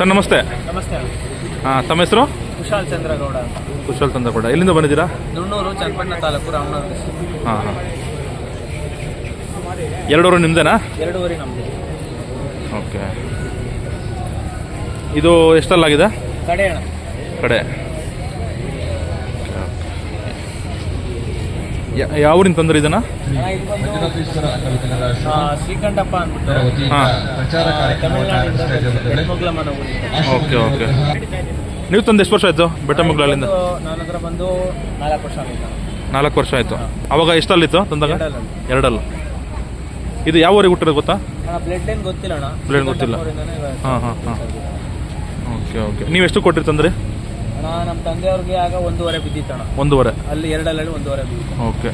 Sir ನಮಸ್ತೆ. ನಮಸ್ತೆ. ಹಾಂ ತಮ್ಮ ಹೆಸರು? ಕುಶಾಲ್ ಚಂದ್ರಗೌಡ ಕುಶಾಲ್ ಚಂದ್ರಗೌಡ. ಎಲ್ಲಿಂದ ಬಂದಿದ್ದೀರಾ? ನುಣ್ಣೂರು ಚನ್ನಪಟ್ಟಣ ತಾಲೂಕು ರಾಮನಗರ. ಹಾಂ ಹಾಂ. ಎರಡೂರು ನಿಮ್ದೇನಾ? ಎರಡೂವರೆ ನಮ್ದು. ಓಕೆ. ಇದು ಎಷ್ಟಲ್ಲಾಗಿದೆ? ಕಡೆ ಕಡೆ. ಯಾ- ಯಾವ ಊರಿಂದ ತಂದ್ರಿ ಇದನ್ನ? ಶ್ರೀಕಂಠಪ್ಪ ಅಂದ್ಬಿಟ್ಟು. Okay okay. ನೀವು ತಂದು ಎಷ್ಟು ವರ್ಷ ಆಯಿತು ಬೆಟ್ಟ ಮಗ್ಳಲ್ಲಿಂದ ಬಂದು ನಾಲ್ಕು ವರ್ಷ ನಾಲ್ಕು ವರ್ಷ ಆಯಿತು. ಅವಾಗ ಎಷ್ಟಲ್ಲಿತ್ತು ತಂದಾಗ? ಎರಡಲ್ಲ. ಇದು ಯಾವ ಊರಿಗೆ ಹುಟ್ಟಿರೋದು ಗೊತ್ತಾ? ಬ್ಲಡ್ ಏನು ಗೊತ್ತಿಲ್ಲ Blood ಗೊತ್ತಿಲ್ಲ. ಹಾಂ ಹಾಂ ಹಾಂ. Okay okay. ನೀವು ಎಷ್ಟು ಕೊಟ್ಟಿರಿ ತಂದ್ರಿ? ಅಣ್ಣ ನಮ್ಮ ತಂದೆಯವ್ರಿಗೆ ಆಗ ಒಂದೂವರೆ ಬಿದ್ದಿತ್ತು ಅಣ್ಣ. ಒಂದೂವರೆ? ಅಲ್ಲಿ ಎರಡಲ್ಲಿ ಒಂದೂವರೆ ಬಿದ್ದಿತ್ತು. ಓಕೆ.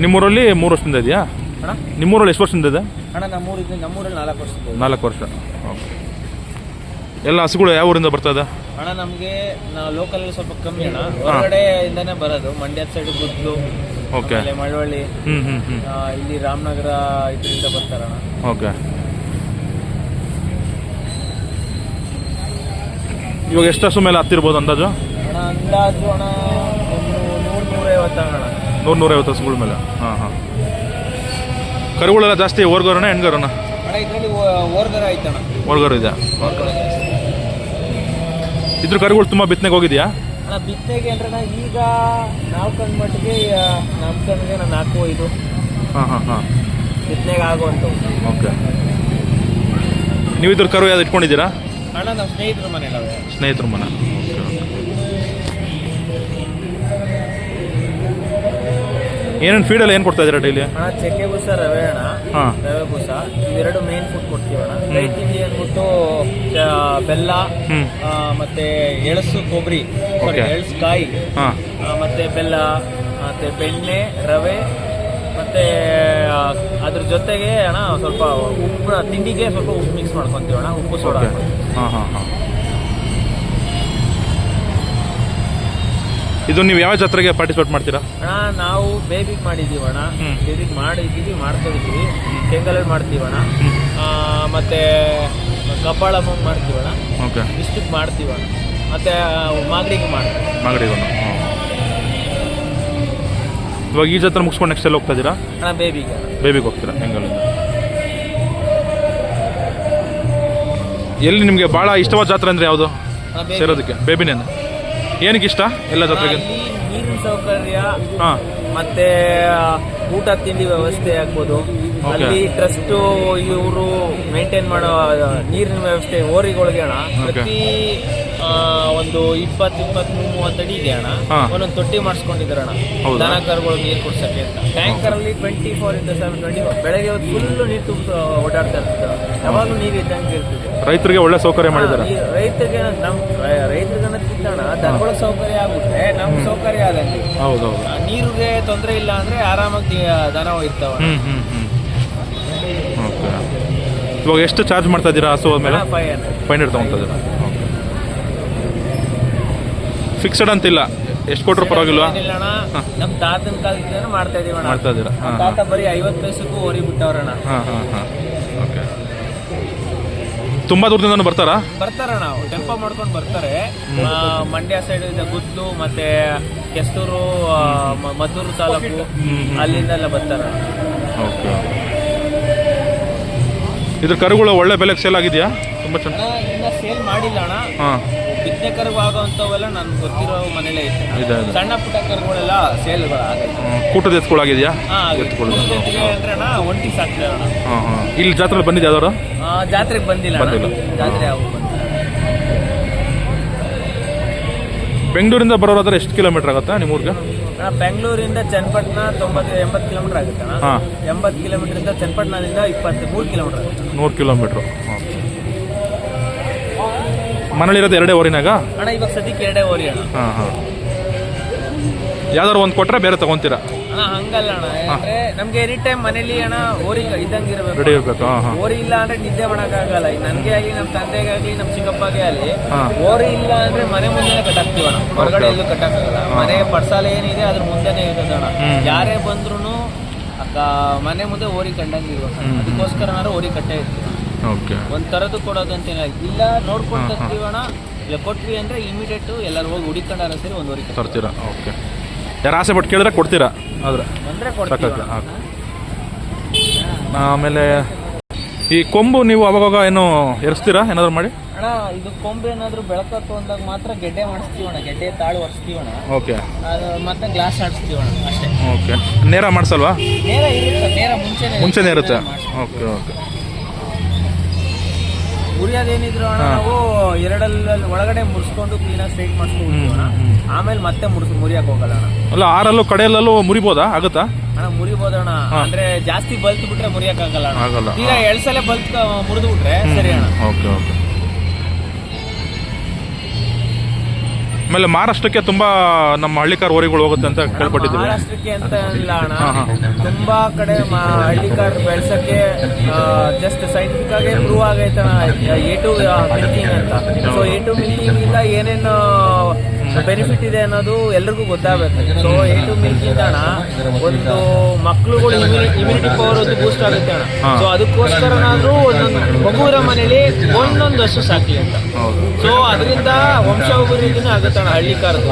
ನಿಮ್ಮೂರಲ್ಲಿ ಮೂರು ವರ್ಷದಿಂದ ಇದೆಯಾ? ಅಣ್ಣ? ನಿಮ್ಮೂರಲ್ಲಿ ಎಷ್ಟು ವರ್ಷದಿಂದ ಇದೆ? ಅಣ್ಣ ನಮ್ಮೂರಿಂದ ನಮ್ಮೂರಲ್ಲಿ ನಾಲ್ಕು ವರ್ಷ ನಾಲ್ಕು ವರ್ಷ. ಓಕೆ. ಎಲ್ಲ ಹಸುಗಳು ಯಾವ ಊರಿಂದ ಬರ್ತಾ ಇದೆ? ಅಣ್ಣ ನಮಗೆ ನಾವು ಲೋಕಲ್ ಸ್ವಲ್ಪ ಕಮ್ಮಿ ಅಣ್ಣ. ಹೊರಗಡೆ ಇಂದಾನೆ ಬರೋದು. ಮಂಡ್ಯ ಸೈಡ್ ಗುದ್ಲು ಓಕೆ. ಮಳವಳ್ಳಿ ಹ್ಮ್ ಹ್ಞೂ ಹ್ಞೂ ಆ, ಇಲ್ಲಿ ರಾಮನಗರ ಇದರಿಂದ ಬರ್ತಾರಣ್ಣ ಓಕೆ. ಇವಾಗ ಎಷ್ಟು ಹಸು ಮೇಲೆ ಹತ್ತಿರ್ಬೋದು ಅಂದಾಜು? ಅಣ್ಣ ಅಂದಾಜು ಅಣ್ಣ ನೂರು ನೂರೈವತ್ತು ಅಣ್ಣ. ನೂರು ನೂರೈವತ್ತು ಹಸುಗಳ ಮೇಲೆ. ಹಾಂ ಹಾಂ. ಕರುಗಳೆಲ್ಲ ಜಾಸ್ತಿ ಓರ್ಗರನ ಹೆಣ್ಗರನ? ಓರ್ಗರ ಐತಣ್ಣ ಓರ್ಗರು ಇದೆ. ಇದ್ರ ಕರುಗಳು ತುಂಬ ಬಿತ್ತನೆಗೆ ಹೋಗಿದ್ಯಾ? ಅಣ್ಣ ಬಿತ್ತನೆಗೆ ಅಂದ್ರೆ ಈಗ ನಾವು ಕಂಡ ಮಟ್ಟಿಗೆ ನಮ್ಮ ಕಣ್ಣಿಗೆ ನಾನು ನಾಲ್ಕು ಐದು ಹಾಂ ಹಾಂ ಹಾಂ. ಬಿತ್ತನೆಗೆ ಆಗುವಂಥವು. ಓಕೆ. ನೀವು ಇದ್ರ ಕರು ಯಾವ್ದು ಇಟ್ಕೊಂಡಿದ್ದೀರಾ? ಅಣ್ಣ ನಮ್ಮ ಸ್ನೇಹಿತರ ಮನೆ ಸ್ನೇಹಿತರ ಮನೆ. ಓಕೆ ಓಕೆ ಏನೇನು ಫೀಡಲ್ಲಿ ಏನು ಕೊಡ್ತಾ ಇದ್ದೀರಾ ಡೈಲಿ ಅಣ್ಣ ಚಕ್ಕೆ ಬೂಸ ರವೆ ಅಣ್ಣ ಹಾಂ. ರವೆ ಬೂಸ. ಇವೆರಡು ಮೇನ್ ಫುಡ್ ಕೊಡ್ತೀವಿ ಅಣ್ಣ. ರೈತಿಗೆ ಅಂದ್ಬಿಟ್ಟು ಬೆಲ್ಲ ಆ, ಮತ್ತೆ ಎಳಸು ಕೊಬ್ಬರಿ. ಸಾರಿ Okay. ಎಳಸು ಕಾಯಿ ಹಾಂ ಮತ್ತೆ ಬೆಲ್ಲ ಮತ್ತೆ ಬೆಣ್ಣೆ ರವೆ ಮತ್ತೆ ಅದ್ರ ಜೊತೆಗೆ ಅಣ್ಣ ಸ್ವಲ್ಪ ಉಪ್ಪು ತಿಂಡಿಗೆ ಸ್ವಲ್ಪ ಉಪ್ಪು ಮಿಕ್ಸ್ ಮಾಡ್ಕೊಂತೀವಿ ಅಣ್ಣ ಉಪ್ಪು ಸೋಡಾ ಹಾಂ ಹಾಂ ಹಾಂ. ಇದು ನೀವು ಯಾವ ಜಾತ್ರೆಗೆ ಪಾರ್ಟಿಸಿಪೇಟ್ ಮಾಡ್ತೀರಾ? ಅಣ್ಣ ನಾವು ಬೇಬಿಗೆ ಮಾಡಿದ್ದೀವಿ ಅಣ್ಣ. ಹ್ಮ್. ಬೇಬಿಗೆ ಮಾಡಿದ್ದೀವಿ ಮಾಡ್ಕೊಂಡಿದ್ದೀವಿ. ಕೆಂಗಲಲ್ಲಿ ಮಾಡ್ತೀವಿ ಅಣ್ಣ. ಆ, ಮತ್ತೆ ಕಪಾಳ ಮಾಡ್ತೀವಿ ಅಣ್ಣ. ಓಕೆ ಇಷ್ಟಕ್ಕೆ ಮಾಡ್ತೀವಿ ಅಣ್ಣ. ಮತ್ತೆ ಮಾಗಡಿಗೆ ಮಾಡ್ತೀವಿ. ಮಾಗಡಿಗೊಂದು ಇವಾಗ ಈ ಜಾತ್ರೆ ಮುಗಿಸ್ಕೊಂಡು ನೆಕ್ಸ್ಟ್ ಎಲ್ಲ ಹೋಗ್ತಾ ಇದ್ದೀರಾ? ಅಣ್ಣ ಬೇಬಿಗೆ ಬೇಬಿಗೆ ಹೋಗ್ತೀರಾ? ಹೆಂಗಲ್ಲಿಂದ ಎಲ್ಲಿ ನಿಮಗೆ ಭಾಳ ಇಷ್ಟವಾದ ಜಾತ್ರೆ ಅಂದರೆ ಯಾವುದು? ಸೇರೋದಕ್ಕೆ. ಬೇಬಿನೇನು ಏನಕ್ಕೆ ಇಷ್ಟ ಎಲ್ಲ ಜಾತ್ರೆಗೆ? ನೀರಿನ ಸೌಕರ್ಯ ಹಾಂ. ಮತ್ತೆ ಊಟ ತಿಂಡಿ ವ್ಯವಸ್ಥೆ ಆಗ್ಬೋದು. ಅಲ್ಲಿ ಟ್ರಸ್ಟ್ ಇವರು ಮೇಂಟೈನ್ ಮಾಡೋ ನೀರಿನ ವ್ಯವಸ್ಥೆ ಓರಿಗಳಿಗೆ ಅಣ್ಣ. ಪ್ರತಿ ಒಂದು ಇಪ್ಪತ್ತು ಇಪ್ಪತ್ತ್ ಮೂವತ್ತು ಅಡಿ ಇದೆ ಅಣ್ಣ. ಒಂದೊಂದು ತೊಟ್ಟಿ ಮಾಡಿಸ್ಕೊಂಡಿದ್ದಾರೆ ಅಣ್ಣ ದನ ಕರುಗಳು ನೀರು ಕುಡ್ಸಕ್ಕೆ ಅಂತ. ಟ್ಯಾಂಕರ್ ಅಲ್ಲಿ ಟ್ವೆಂಟಿ ಫೋರ್ ಇಂದ ಸೆವೆನ್ ಟ್ವೆಂಟಿ ಬೆಳಗ್ಗೆ ಹೊತ್ತು ಫುಲ್ಲು ನೀರು ತುಂಬ ಓಡಾಡ್ತಾ ಇರ್ತದೆ ಯಾವಾಗಲೂ ನೀರು ಇದ್ದಂಗೆ ಇರ್ತದೆ ರೈತರಿಗೆ ಒಳ್ಳೆ ಸೌಕರ್ಯ ಮಾಡಿದ್ದಾರೆ ಈ ರೈತರಿಗೆ ನಮ್ ರೈತರಿಗೆ ಅನ್ನೋದಕ್ಕಿಂತ ದನಗಳ ಸೌಕರ್ಯ ಆಗುತ್ತೆ. ನಮ್ ಸೌಕರ್ಯ ಆದಂಗೆ ಹೌದು ಹೌದು ನೀರಿಗೆ ತೊಂದರೆ ಇಲ್ಲ ಅಂದ್ರೆ ಆರಾಮಾಗಿ ದನ ಓಕೆ. ಇವಾಗ ಎಷ್ಟು ಚಾರ್ಜ್ ಮಾಡ್ತಾ ಇದ್ದೀರಾ? ಹಸು ಆದ್ಮೇಲೆ ಫೈವ್ ಹಂಡ್ರೆಡ್ ಫೈವ್ ಹಂಡ್ರೆಡ್ ತೊಗೊತಾ ಇದ್ದೀರಾ? ಓಕೆ ಫಿಕ್ಸಡ್ ಅಂತಿಲ್ಲ. ಎಷ್ಟು ಕೊಟ್ಟರು ಪರವಾಗಿಲ್ಲ ಅಣ್ಣ. ನಮ್ ತಾತನ ಕಾಲದಿಂದ ಮಾಡ್ತಾ ಇದೀವಿ ಅಣ್ಣ. ಮಾಡ್ತಾ ಇದ್ದೀರಾ ಹಾಂ ತಾತ ಬರೀ ಐವತ್ತು ಪೈಸಕ್ಕೂ ಓರಿ ಬಿಟ್ಟವ್ರಣ್ಣ ಹಾಂ ಹಾಂ ಹಾಂ. ಓಕೆ. ತುಂಬ ದೂರದಿಂದನೂ ಬರ್ತಾರಾ? ಬರ್ತಾರ ನಾವು ಟೆಂಪೋ ಮಾಡ್ಕೊಂಡು ಬರ್ತಾರೆ. ಆ, ಮಂಡ್ಯ ಸೈಡ್ ಇಂದ ಗುದ್ಲು ಮತ್ತೆ ಕೆಸ್ತೂರು ಆ, ಮ- ಮದ್ದೂರು ತಾಲೂಕು ಅಲ್ಲಿಂದೆಲ್ಲ ಬರ್ತಾರ ಓಕೆ ಇದ್ರ ಕರುಗಳು ಒಳ್ಳೆ ಬೆಲೆಗೆ ಸೇಲ್ ಆಗಿದೆಯಾ? ತುಂಬ ಚೆನ್ನಾಗಿ ಅಣ್ಣ ಇನ್ನ ಸೇಲ್ ಮಾಡಿಲ್ಲ ಅಣ್ಣ. ಹಾಂ. ಬಿತ್ತನೆ ಕರುವು ಆಗೋಂಥವೆಲ್ಲ ನನ್ಗೆ ಗೊತ್ತಿರೋ ಮನೇಲೇ ಇದೆ ಸಣ್ಣ ಪುಟ್ಟ ಕರುಗಳೆಲ್ಲ ಸೇಲ್ಗಳು ಆಗೈತೆ. ಕೂಟದ ಎತ್ಕೊಳ್ಳಾಗಿದೆಯಾ ಹಾ ಆಗೈತೆ. ಎತ್ಕೊಳ್ಳೋದು. ಅಂದ್ರೆ ಅಣ್ಣ ಒಂಟಿ ಸಾಕ್ತೇವೆ ಅಣ್ಣ. ಹಾಂ ಹಾಂ ಇಲ್ಲಿ ಜಾತ್ರೆ ಬಂದಿದೆ ಯಾವ್ದಾರು ಆ, ಜಾತ್ರೆಗೆ ಬಂದಿಲ್ಲ ಅಣ್ಣ. ಬಂದಿಲ್ಲ. ಜಾತ್ರೆ ಯಾವ ಬೆಂಗಳೂರಿಂದ ಬರೋರಾದ್ರೆ ಎಷ್ಟು ಕಿಲೋಮೀಟರ್ ಆಗುತ್ತಾ ನಿಮ್ಮ ಊರಿಗೆ? ಅಣ್ಣ ಬೆಂಗಳೂರಿಂದ ಚನ್ನಪಟ್ಟಣ ತೊಂಬತ್ತು ಎಂಬತ್ತು ಕಿಲೋಮೀಟರ್ ಆಗುತ್ತೆ ಅಣ್ಣ. ಹಾಂ. ಎಂಬತ್ತು ಕಿಲೋಮೀಟರ್ ಇಂದ ಚನ್ನಪಟ್ಟಣದಿಂದ ಇಪ್ಪತ್ತು ಮೂರು ಕಿಲೋಮೀಟರ್ ಆಗುತ್ತೆ ನೂರು ಕಿಲೋಮೀಟ್ರು. ಮನೇಲಿರೋದು ಎರಡೇ ಓರಿನಾಗ? ಅಣ್ಣ ಇವಾಗ ಸದ್ಯಕ್ಕೆ ಎರಡೇ ಓರಿ ಅಣ್ಣ. ಹಾಂ ಹಾಂ. ಯಾವ್ದಾರು ಒಂದು ಕೊಟ್ಟರೆ ಬೇರೆ ತಗೊಂತೀರಾ? ಅಣ್ಣ ಹಂಗಲ್ಲ ಅಣ್ಣ. ಅಂದ್ರೆ ನಮ್ಗೆ ಎನಿ ಟೈಮ್ ಮನೇಲಿ ಅಣ್ಣ ಓರಿ ಇದ್ದಂಗೆ ಇರಬೇಕು ರೆಡಿ ಇರಬೇಕು ಹಾಂ ಹಾಂ. ಓರಿ ಇಲ್ಲ ಅಂದ್ರೆ ನಿದ್ದೆ ಮಾಡಕ್ಕಾಗಲ್ಲ. ಈಗ ನನ್ಗೆ ಆಗಲಿ ನಮ್ಮ ತಂದೆಗಾಗ್ಲಿ ನಮ್ಮ ಚಿಕ್ಕಪ್ಪಗೆ ಆಗಲಿ ಹಾಂ. ಓರಿ ಇಲ್ಲ ಅಂದ್ರೆ ಮನೆ ಮುಂದೆನೆ ಕಟ್ಟಾಕ್ತೀವಿ ಅಣ್ಣ. ಹೊರಗಡೆ ಎಲ್ಲೂ ಕಟ್ಟಾಕಲ್ಲ ಮನೆ ಪಡ್ಸಾಲ ಏನಿದೆ ಅದ್ರ ಮುಂದೆನೆ ಇರ್ತದೆ ಅಣ್ಣ. ಯಾರೇ ಬಂದ್ರು ಅಕ್ಕ ಮನೆ ಮುಂದೆ ಓರಿ ಕಂಡಂಗೆ ಇರ್ಬೇಕು. ಅದಕ್ಕೋಸ್ಕರ ಓರಿ ಕಟ್ಟೆ ಇರ್ತೀವಿ. ಓಕೆ ಒಂದ್ ತರದ್ದು ಕೊಡೋದು ಅಂತ ಇಲ್ಲ ನೋಡ್ಕೊಂಡು. ತರ್ತೀವಣ ಇಲ್ಲ ಕೊಟ್ವಿ ಅಂದ್ರೆ ಇಮಿಡಿಯೇಟ್ ಎಲ್ಲರೂ ಹೋಗಿ ಹುಡಿಕೊಂಡಾರ ಸರಿ ಒಂದುವರೆ ತರ್ತೀರಾ? ಓಕೆ ಯಾರು ಆಸೆ ಪಟ್ಟು ಕೇಳಿದ್ರೆ ಕೊಡ್ತೀರಾ? ಆದ್ರೆ ಬಂದ್ರೆ ಸಾಕಾಗ್ತದೆ ಕೊಡ್ತೀವಿ ಆಮೇಲೆ ಈ ಕೊಂಬು ನೀವು ಅವಾಗವಾಗ ಏನು ಎರಿಸ್ತೀರಾ? ಏನಾದ್ರು ಮಾಡಿ? ಅಣ್ಣ ಇದು ಕೊಂಬು ಏನಾದರೂ ಬೆಳಕತ್ತು ಅಂದಾಗ ಮಾತ್ರ ಗೆಡ್ಡೆ ಮಾಡಿಸ್ತೀವಣ ಗೆಡ್ಡೆ ತಾಳು ಒರೆಸ್ತೀವಣ್ಣ ಓಕೆ ಅದು ಮತ್ತೆ ಗ್ಲಾಸ್ ಆಡಿಸ್ತೀವಣ್ಣ ಅಷ್ಟೇ. ಓಕೆ ನೇರ ಮಾಡಿಸಲ್ವಾ? ನೇರ ಇರುತ್ತೆ ನೇರ ಮುಂಚೆ ಮುಂಚೆನೇ ಇರುತ್ತೆ. ಓಕೆ ಓಕೆ ಉರಿಯೋದೇನಿದ್ರು ಅಣ್ಣ. ನಾವು ಎರಡಲ್ಲಿ ಒಳಗಡೆ ಮುರಿಸ್ಕೊಂಡು ಕ್ಲೀನಾಗಿ ಸ್ಟ್ರೈಟ್ ಮಾಡಿಸ್ಕೊಂಡು ಆಮೇಲೆ ಮತ್ತೆ ಮುರಿಸ್ ಮುರಿಯಕ್ ಹೋಗಲ್ಲ ಅಣ್ಣ. ಅಲ್ಲ ಆರಲ್ಲೂ ಕಡೆಯಲ್ಲೂ ಮುರಿಬೋದಾ? ಆಗುತ್ತಾ? ಅಣ್ಣ ಮುರಿಬೋದಣ್ಣ. ಅಂದ್ರೆ ಜಾಸ್ತಿ ಬಲ್ತ್ ಬಿಟ್ರೆ ಮುರಿಯಕ್ ಆಗಲ್ಲ ಅಣ್ಣ. ಈಗ ಎರಡ್ ಸಲ ಬಲ್ತ್ ಮುರಿದು ಬಿಟ್ರೆ ಸರಿ ಅಣ್ಣ. Okay okay. ಆಮೇಲೆ ಮಹಾರಾಷ್ಟ್ರಕ್ಕೆ ತುಂಬಾ ನಮ್ಮ ಹಳ್ಳಿಕಾರ ಓರಿಗಳು ಹೋಗುತ್ತೆ ಅಂತ ಕೇಳ್ಪಟ್ಟಿದ್ದೀವಿ. ಮಹಾರಾಷ್ಟ್ರಕ್ಕೆ ಅಂತ ಇಲ್ಲ ಅಣ್ಣ. ತುಂಬಾ ಕಡೆ ಹಳ್ಳಿಕಾರ್ ಬೆಳ್ಸಕ್ಕೆ ಜಸ್ಟ್ ಸೈಂಟಿಫಿಕ್ ಆಗಿ ಪ್ರೂವ್ ಆಗೈತೆ ಎ ಟು ಮಿಲ್ಕಿಂಗ್ ಅಂತ. ಸೊ ಎ ಟು ಮಿಲ್ಕಿಂಗ್ ಇಂದ ಏನೇನು ಬೆನಿಫಿಟ್ ಇದೆ ಅನ್ನೋದು ಎಲ್ರಿಗೂ ಗೊತ್ತಾಗಬೇಕು ಸೊ ಎ ಟು ಮಿಲ್ಕಿಂಗ್ ಅಣ್ಣ ಒಂದು ಮಕ್ಳುಗಳು ಇಮ್ಯುನಿಟಿ ಪವರ್ ಒಂದು ಬೂಸ್ಟ್ ಆಗುತ್ತೆ ಅಣ್ಣ. ಸೊ ಅದಕ್ಕೋಸ್ಕರನಾದ್ರೂ ಒಂದೊಂದು ಮಗುವಿನ ಮನೇಲಿ ಒಂದೊಂದು ಹಸು ಸಾಕಿ ಅಂತ. ಸೊ ಅದರಿಂದ ವಂಶಾಭಿವೃದ್ಧಿನೂ ಆಗುತ್ತಣ್ಣ ಹಳ್ಳಿ ಕಾರ್ದು.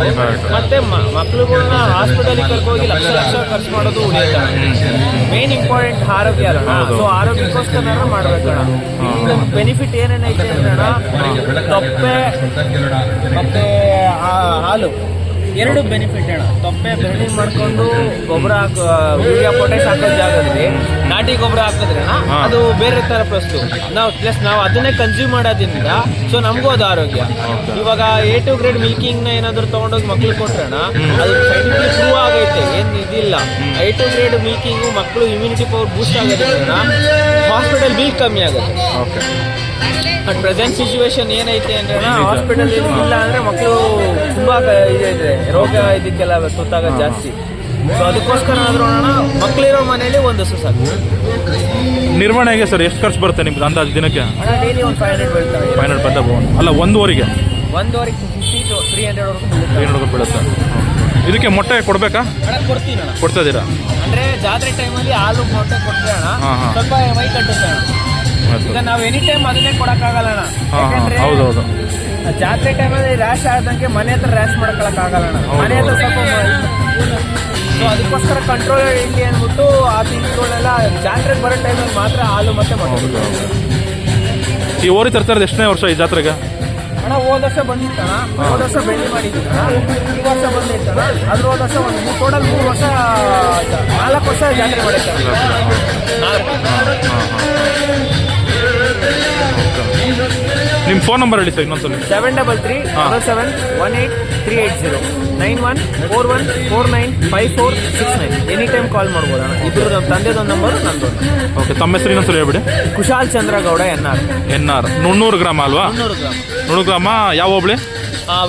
ಮತ್ತೆ ಮಕ್ಳುಗಳನ್ನ ಮಕ್ಳುಗಳ್ನ ಹಾಸ್ಪಿಟಲ್ ಕರ್ಕೋಗಿ ಲಕ್ಷ ಲಕ್ಷ ಖರ್ಚು ಮಾಡೋದು ಉಳಿಯುತ್ತೆ ಮೇನ್ ಇಂಪಾರ್ಟೆಂಟ್ ಆರೋಗ್ಯ ಅಲ್ಲ ಸೊ ಸೊ ಆರೋಗ್ಯಕ್ಕೋಸ್ಕರ ಮಾಡ್ಬೇಕಣ್ಣ ಹಾ. ಬೆನಿಫಿಟ್ ಏನೇನೈತೆ ಅಂದ್ರೆ ತೊಪ್ಪೆ ಮತ್ತೆ ಹಾಲು. ಎರಡು ಬೆನಿಫಿಟ್ ಹೇಳ. ತೊಪ್ಪೆ ಬೆರಳಿಂಗ್ ಮಾಡ್ಕೊಂಡು ಗೊಬ್ಬರ ಹಾಕೋ ಯೂರಿಯಾ ಪೊಟ್ಯಾಶ್ ಹಾಕೋ ಜಾಗದಲ್ಲಿ ನಾಟಿ ಗೊಬ್ಬರ ಹಾಕಿದ್ರೆ ಅದು ಬೇರೆ ತರ ವಸ್ತು ನಾವು ಪ್ಲಸ್ ನಾವು ಅದನ್ನೇ ಕನ್ಸ್ಯೂಮ್ ಮಾಡೋದ್ರಿಂದ ಸೊ ನಮಗೂ ಅದು ಆರೋಗ್ಯ. ಇವಾಗ ಎ ಟು ಗ್ರೇಡ್ ಮಿಲ್ಕಿಂಗ್ನ ಏನಾದ್ರು ತಗೊಂಡೋಗಿ ಮಕ್ಳು ಕೊಟ್ರೆ ಅದು ಸೈಂಟಿಫಿಕ್ ಪ್ರೂವ್ ಆಗೈತೆ. ಏನು ಇದಿಲ್ಲ. ಎ ಟು ಗ್ರೇಡ್ ಮಿಲ್ಕಿಂಗ್ ಮಕ್ಕಳು ಇಮ್ಯುನಿಟಿ ಪವರ್ ಬೂಸ್ಟ್ ಆಗೋದ್ರಿಂದ ಹಾಸ್ಪಿಟಲ್ ಬಿಲ್ ಕಮ್ಮಿ ಆಗುತ್ತೆ. ಓಕೆ ಬಟ್ ಪ್ರೆಸೆಂಟ್ ಸಿಚುವೇಶನ್ ಏನೈತೆ ಅಂದ್ರೆ. ಹಾಸ್ಪಿಟಲ್ ಇಲ್ಲ ಅಂದ್ರೆ ಮಕ್ಕಳು ತುಂಬಾ ಇದೆ ರೋಗ ಇದಕ್ಕೆಲ್ಲ ತುತ್ತಾಗೋದು ಜಾಸ್ತಿ. ಸೊ ಅದಕ್ಕೋಸ್ಕರ ಆದ್ರೂ ಮಕ್ಕಳಿರೋ ಮನೇಲಿ ಒಂದು ಹಸು ಸಾಕು. ನಿರ್ವಹಣೆಗೆ ಸರ್? ಎಷ್ಟು ಖರ್ಚು ಬರುತ್ತೆ ನಿಮ್ದು ಅಂದಾಜು ದಿನಕ್ಕೆ? ಅಣ್ಣ ಡೈಲಿ ಒಂದು ಫೈವ್ ಹಂಡ್ರೆಡ್ ಬೀಳ್ತಾರೆ ಫೈವ್ ಹಂಡ್ರೆಡ್ ಬಂದ ಅಲ್ಲ ಒಂದೂವರೆಗೆ? ಒಂದೂವರೆ fifty to three hundred three hundred ಬೀಳುತ್ತೆ. ಇದಕ್ಕೆ ಮೊಟ್ಟೆ ಕೊಡಬೇಕಾ? ಕೊಡ್ತೀನಿ ಅಣ್ಣ ಕೊಡ್ತಾ ಇದ್ದೀರಾ? ಅಂದ್ರೆ ಜಾತ್ರೆ ಟೈಮಲ್ಲಿ ಹಾಲು ಮೊಟ್ಟೆ ಕೊಟ್ರೆ ಅಣ್ಣ ಹಾ, ಹಾ. ಸ್ವಲ್ಪ ಮೈ ಕಟ್ಟುತ್ತೆ ಅಣ್ಣ. ಆಯ್ತು. ಈಗ ನಾವು ಎನಿ ಟೈಮ್ ಅದನ್ನೇ ಕೊಡೋಕ್ಕಾಗಲ್ಲ ಅಣ್ಣ ಹಾಂ ಹಾಂ ಯಾಕಂದ್ರೆ ಹೌದು ಹೌದು. ಜಾತ್ರೆ ಟೈಮಲ್ಲಿ ರ್ಯಾಶ್ ಆದಂಗೆ ಮನೆ ಹತ್ರ ರ್ಯಾಶ್ ಮಾಡ್ಕೊಳಕ್ ಆಗಲ್ಲ ಅಣ್ಣ ಹೌದು, ಮನೆ ಹತ್ರ ಹೌದು. ಸ್ವಲ್ಪ ಸೊ ಅದಕ್ಕೋಸ್ಕರ ಕಂಟ್ರೋಲ್ ಇರಲಿ ಅಂದ್ಬಿಟ್ಟು ಆ ತಿಂಗಳೆಲ್ಲ ಜಾತ್ರೆಗೆ ಬರೋ ಟೈಮಲ್ಲಿ ಮಾತ್ರ ಹಾಲು ಮತ್ತೆ ಮೊಟ್ಟೆ ಕೊಡ್ತೀವಿ. ಈ ಓರಿ ತರ್ತಾ ಇರೋದು ಎಷ್ಟನೇ ವರ್ಷ ಈ ಜಾತ್ರೆಗೆ? ಅಣ್ಣ ಹೋದ ವರ್ಷ ಬಂದಿತ್ತಣ್ಣ. ಹೋದ ವರ್ಷ ಬೆಳ್ಳಿ ಮಾಡಿದ್ದೀನಣ್ಣ ಈ ವರ್ಷ ಬಂದಿತ್ತಣ್ಣ. ಅದ್ರ ಹೋದ ವರ್ಷ ಒಂದು ಟೋಟಲ್ ಮೂರು ವರ್ಷ ನಾಲ್ಕು ವರ್ಷ ಜಾತ್ರೆ ಮಾಡಿತ್ತಣ್ಣ. ನಾಲ್ಕು ನಿಮ್ಮ ಫೋನ್ ನಂಬರ್ ಹೇಳಿ ಸರ್ ಇನ್ನೊಂದ್ಸಲ. Seven double three. Double seven one eight three eight zero nine one four one four nine five four six nine any time call ಮಾಡ್ಬೋದು? ಇದ್ರ ನಮ್ಮ ತಂದೆದೊಂದು ನಂಬರ್ ನಂದು ಓಕೆ ತಮ್ಮ ಹೆಸರು ಇನ್ನೊಂದ್ಸಲ ಹೇಳ್ಬಿಡಿ. Kushal Chandragowda N R. N R. Nunnur ಗ್ರಾಮ ಅಲ್ವಾ? ಮುನ್ನೂರು ಗ್ರಾಮ. ನುಣ್ಣೂರು ಗ್ರಾಮ ಯಾವ ಹೋಬಳಿ?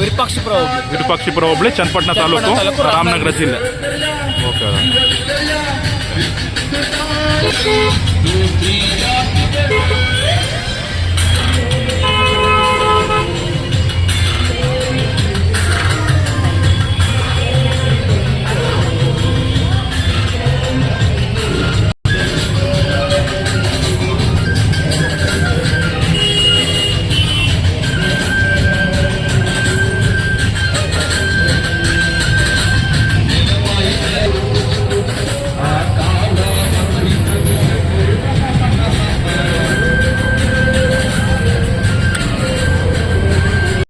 ವಿರೂಪಾಕ್ಷಪುರ ಹೋಗ್ಲಿ ವಿರೂಪಾಕ್ಷಿಪುರ ಹೋಬಳಿ ಚನ್ನಪಟ್ಟಣ ತಾಲೂಕು ತಾಲೂಕು, ರಾಮನಗರ ಜಿಲ್ಲೆ. ಓಕೆ